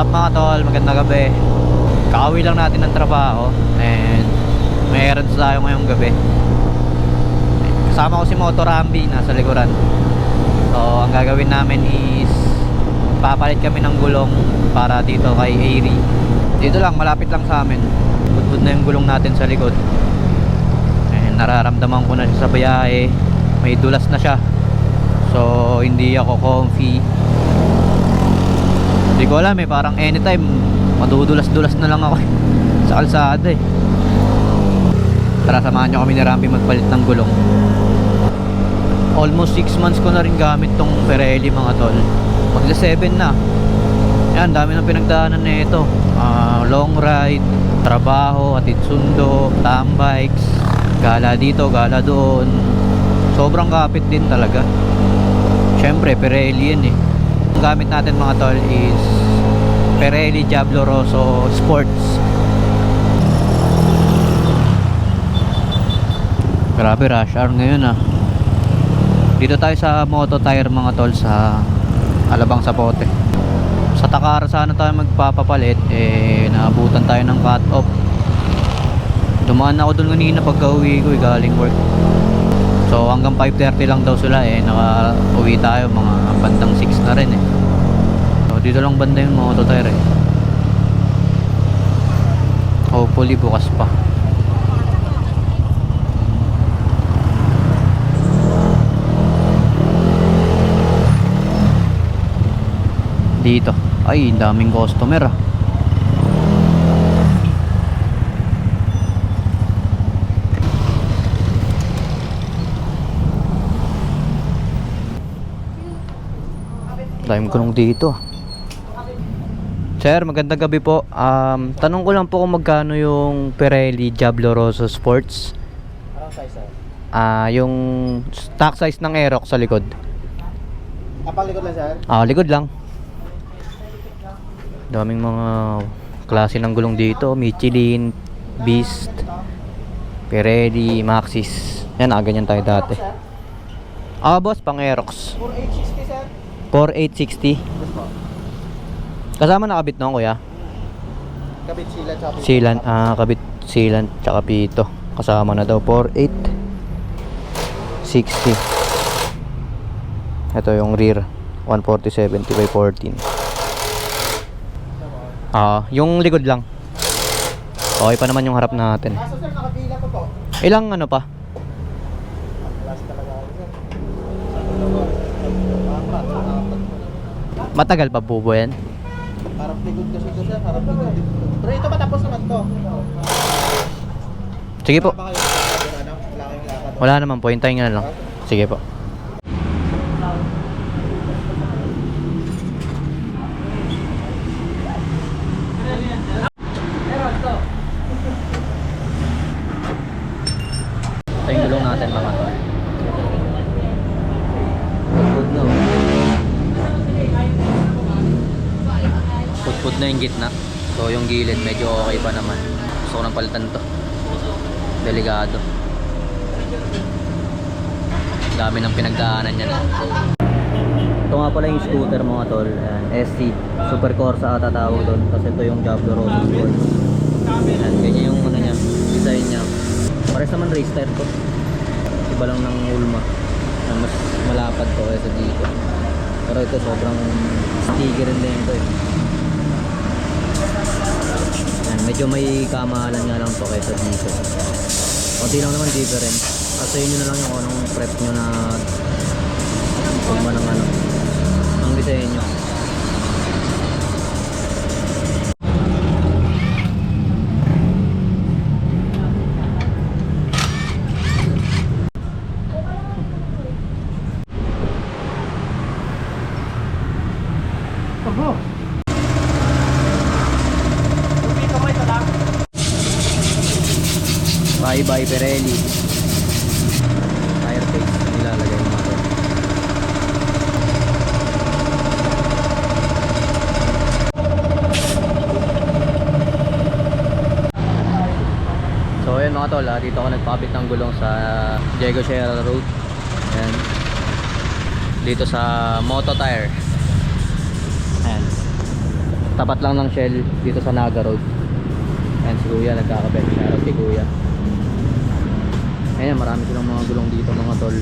Up mga tol? Magandang gabi. Kakauwi lang natin ng trabaho and may errands tayo ngayong gabi. Kasama ko si Moto Rambi nasa likuran. So, ang gagawin namin is papalit kami ng gulong para dito kay Airy. Dito lang, malapit lang sa amin. Budbud na yung gulong natin sa likod. And nararamdaman ko na siya sa biyahe. May dulas na siya. So, hindi ako comfy. Ko alam eh, parang anytime madudulas-dulas na lang ako eh, sa kalsada eh. Tara, samahan nyo kami ni Rambi magpalit ng gulong. Almost 6 months ko na rin gamit tong Pirelli mga tol. Magla 7 na. Yan, dami ng pinagdaanan na ito. Ah, long ride, trabaho, atid sundo, tambikes, gala dito, gala doon. Sobrang kapit din talaga. Siyempre, Pirelli yan eh. Ang gamit natin mga tol is Pirelli Diablo Rosso Sports. Grabe rush hour ngayon ah. Dito tayo sa Moto Tire mga tol sa Alabang Sapote. Sa Takara sana tayo magpapapalit eh naabutan tayo ng cut off. Dumaan ako dun kanina pagka uwi ko eh, galing work. So hanggang 5.30 lang daw sila eh Naka-uwi tayo mga bandang 6 na rin eh dito lang banda yung moto tire eh. Hopefully bukas pa. Dito. Ay daming customer ah. Time ko nung dito. Sir, magandang gabi po. Um, tanong ko lang po kung magkano yung Pirelli Diablo Rosso Sports. Anong size sir? Ah, yung stock size ng Aerox sa likod. Kapag likod lang sir? Ah, likod lang. Daming mga klase ng gulong dito. Michelin, Beast, Pirelli, Maxis. Yan, ah, ganyan tayo dati. Ah, boss, pang Aerox. 4860 sir? 4860. Yes po. Kasama nakabit no, kuya? Kabit sila tsaka pito. Silan, ah, kabit silan tsaka pito. Kasama na daw 48 60. Ito yung rear 140 70 by 14. Ah, yung likod lang. Okay pa naman yung harap natin. Kaso sir, nakapila ko po. Ilang ano pa? Last talaga ako sir. Matagal pa po ba yan? Harap likod kasi ito sir, harap likod dito. Pero ito matapos naman to. Sige po. Wala naman po, hintayin nga lang. Sige po. Ito yung gulong natin mga tol. Putput na. oh. Putput na yung gitna. So yung gilid medyo okay pa naman. Gusto ko nang palitan to. Delikado. Dami ng pinagdaanan yan. Ito nga pala yung scooter mga tol. Ayan, SC. Super Corsa ata tawag doon. Kasi ito yung Diablo Rosso Sports. Ayan, ganyan yung ano niya. Design niya. Pares naman race tire to. Iba lang ng Ulma. Na mas malapad to kaysa dito. Pero ito sobrang sticky rin din ito eh. Medyo may kamahalan nga lang to kaysa dito. Kunti lang naman difference. Kasi yun na lang yung anong prep nyo na Bye bye Pirelli Tire face nilalagay mo ito So ayun mga tol, ah, dito ako nagpapit ng gulong sa Diego Sierra Road. Ayan. Dito sa Moto Tire. Ayan. tapat lang ng Shell dito sa Naga Road. Ayan si Kuya, nagkakabit. Shoutout kay Kuya. Ayan, marami silang mga gulong dito mga tol.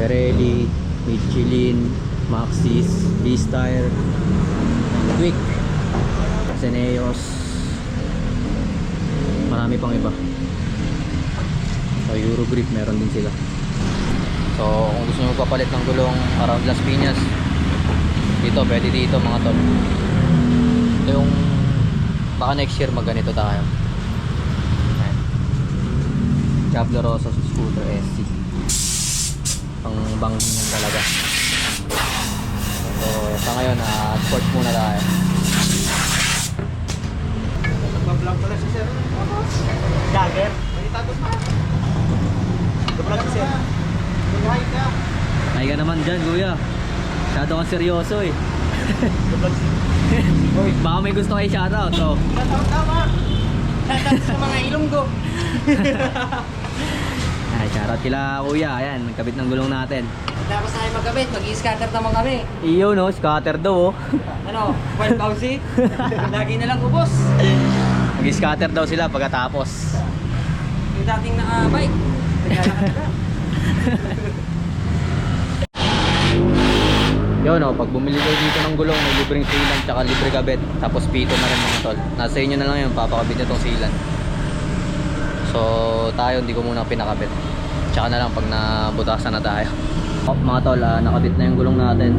Pirelli, Michelin, Maxxis, B-Style, Quick, Ceneos. Marami pang iba. So Eurogrip meron din sila. So kung gusto nyo papalit ng gulong around Las Piñas, dito pwede dito mga tol. Ito yung baka next year magganito tayo. Diablo Rosa Scooter SC. Pang bangin talaga. So sa ngayon, ah, sports muna tayo. Nagbablog pala si sir. Jagger? May tatos pa. Nagbablog si sir. Mag-hi ka. Ay ka naman dyan, kuya. Masyado kang seryoso eh. Baka may gusto kayo shoutout, oh. Tama, tama. Shoutout sa mga ilonggo. Ay, shoutout kila kuya. Ayan, nagkabit ng gulong natin. Tapos tayo magkabit, mag-scatter naman kami. Iyo, no? Scatter daw, oh. Ano, 12,000? Lagi na lang ubos. Mag-scatter daw sila pagkatapos. Yung dating naka-bike. naglalakad na. Yun, oh, pag bumili kayo dito ng gulong, may libreng sealant, tsaka libre kabit. Tapos pito na rin mga tol. Nasa inyo na lang yun, papakabit nyo tong sealant. So, tayo, hindi ko muna pinakabit. Tsaka na lang pag nabutasan na tayo. Oh, mga tol, ah, nakabit na yung gulong natin.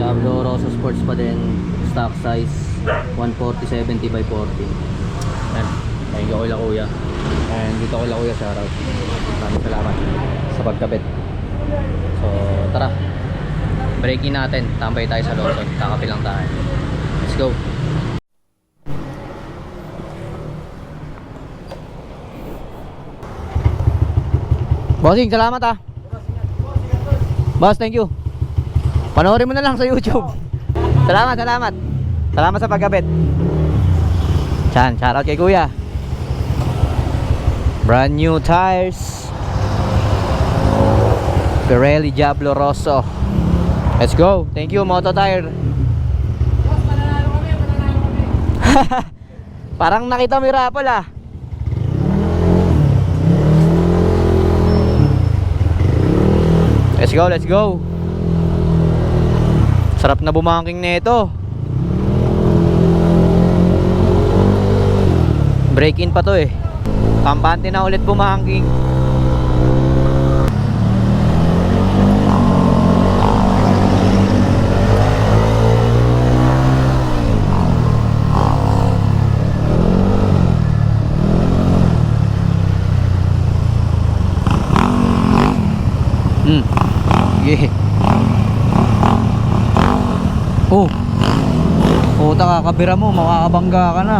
Diablo Rosa Sports pa din. Stock size 140-70 by 40. Yan. Thank you kila kuya. And dito kila kuya, shoutout. Maraming salamat sa pagkabit. So, tara. Breaking natin. Tambay tayo sa Lawson. Kakapi lang tayo. Let's go. Bossing, salamat ah. Boss, thank you. Panoorin mo na lang sa YouTube. Salamat, salamat. Salamat sa pagkabit. Chan, shoutout kay Kuya. Brand new tires. Pirelli Diablo Rosso. Let's go. Thank you, Moto Tire. Parang nakita mo yung raffle ah. Let's go, let's go. Sarap na bumangking nito. Break in pa to eh. Kampante na ulit bumangking. Hmm. Sige. Oh. Puta kakabira mo, makakabangga ka na.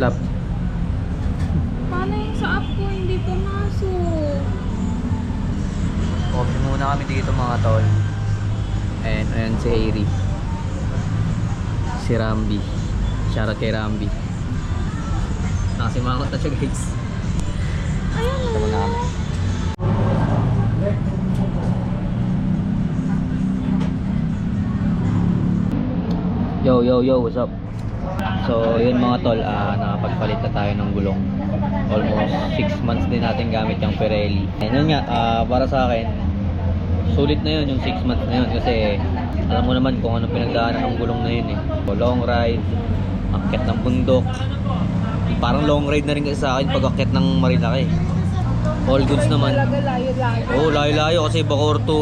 Lap. Paano yung sa app ko hindi pumasok? Coffee muna kami dito mga tol. And ayan si Airy. Si Rambi. Shoutout kay Rambi. Nakasimangot na siya guys. Ayun Ito muna kami. Yo, yo, yo, what's up? So, yun mga tol, ah, nakapagpalit na tayo ng gulong. Almost 6 months din natin gamit yung Pirelli. And nga, ah, para sa akin, sulit na yun yung 6 months na yun kasi alam mo naman kung ano pinagdaanan ng gulong na yun eh. Long ride, akit ng bundok. Parang long ride na rin kasi sa akin pag akit ng Marilaki. All goods naman. Talaga layo-layo. Kasi Bacoor to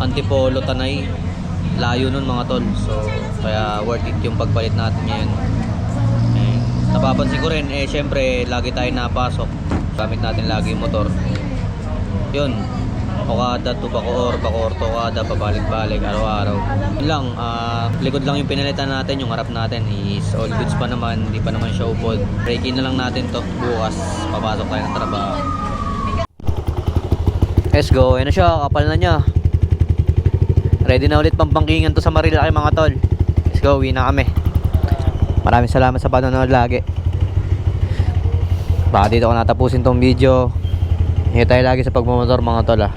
Antipolo, Tanay. Layo nun mga tol. So, kaya worth it yung pagpalit natin ngayon. Eh, napapansin ko rin, eh, syempre, lagi tayo napasok. Gamit natin lagi yung motor. Yun. Okada to Bacoor, Bacoor to Okada, pabalik-balik, araw-araw. Yun lang, ah, likod lang yung pinalitan natin, yung harap natin is all goods pa naman, hindi pa naman siya upod. Break in na lang natin to bukas, papasok tayo ng trabaho. Let's go. Ayan na siya. Kapal na niya. Ready na ulit pampangkingan to sa Marilaki mga tol. Let's go, uwi na kami. Maraming salamat sa panonood lagi. Baka dito ko natapusin tong video. Ingat tayo lagi sa pagmamotor mga tol ah.